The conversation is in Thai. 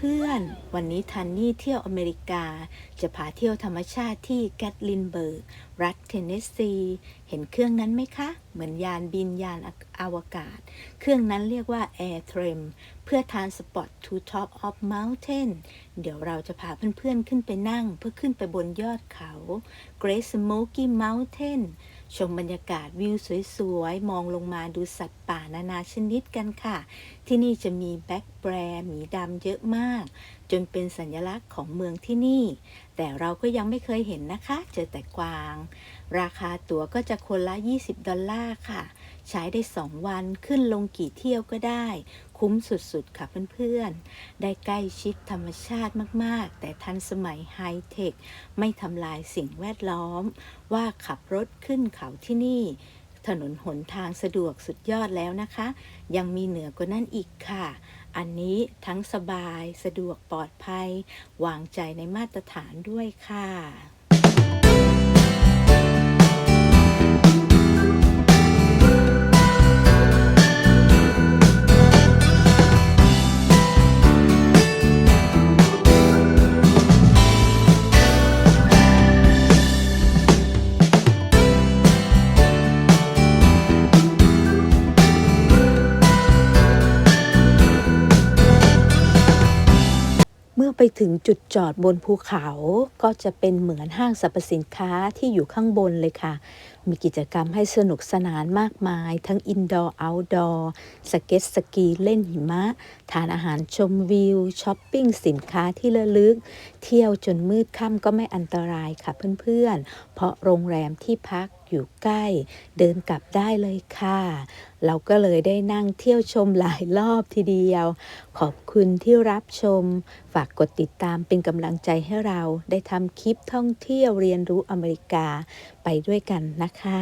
พื่อนๆ วันนี้ทันนี่เที่ยวอเมริกา จะพาเที่ยวธรรมชาติที่แกตลินเบิร์ก รัฐเทนเนสซี เห็นเครื่องนั้นไหมคะ เหมือนยานบินยานอวกาศ เครื่องนั้นเรียกว่า Air t r a m เพื่อทานสปอต to top of mountain เดี๋ยวเราจะพาเพื่อนๆ ขึ้นไปนั่ง เพื่อขึ้นไปบนยอดเขา Great Smoky Mountain ชมบรรยากาศวิวสวยๆ มองลงมาดูสัตว์ป่านานาชนิดกันค่ะ ที่นี่จะมีแบ็กแบรหมีดำเยอะมาก จนเป็นสัญลักษณ์ของเมืองที่นี่ แต่เราก็ยังไม่เคยเห็นนะคะ เจอแต่กวาง ราคาตั๋วก็จะคนละ 20 ดอลลาร์ค่ะ ใช้ได้ 2 วันขึ้นลงกี่เที่ยวก็ได้ คุ้มสุดๆ ค่ะเพื่อนๆ ได้ใกล้ชิดธรรมชาติมากๆ แต่ทันสมัยไฮเทค ไม่ทำลายสิ่งแวดล้อม ว่าขับรถขึ้นเขาที่นี่ถนนหนทางสะดวกสุดยอดแล้วนะคะ ยังมีเหนือกว่านั้นอีกค่ะ อันนี้ทั้งสบายสะดวกปลอดภัย วางใจในมาตรฐานด้วยค่ะ อไปถึงจุดจอดบนภูเขาก็จะเป็นเหมือนห้างสรรพสินค้าที่อยู่ข้างบนเลยค่ะ มีกิจกรรมให้สนุกสนานมากมาย ทั้งอินดอร์เอาท์ดอร์สเก็ตสกีเล่นหิมะ ทานอาหารชมวิวช้อปปิ้งสินค้าที่ระลึก เที่ยวจนมืดค่ำก็ไม่อันตรายค่ะเพื่อนๆ เพราะโรงแรมที่พัก อยู่ใกล้ เดินกลับได้เลยค่ะ เราก็เลยได้นั่งเที่ยวชมหลายรอบทีเดียว ขอบคุณที่รับชม ฝากกดติดตามเป็นกำลังใจให้เราได้ทำคลิปท่องเที่ยวเรียนรู้อเมริกาไปด้วยกันนะคะ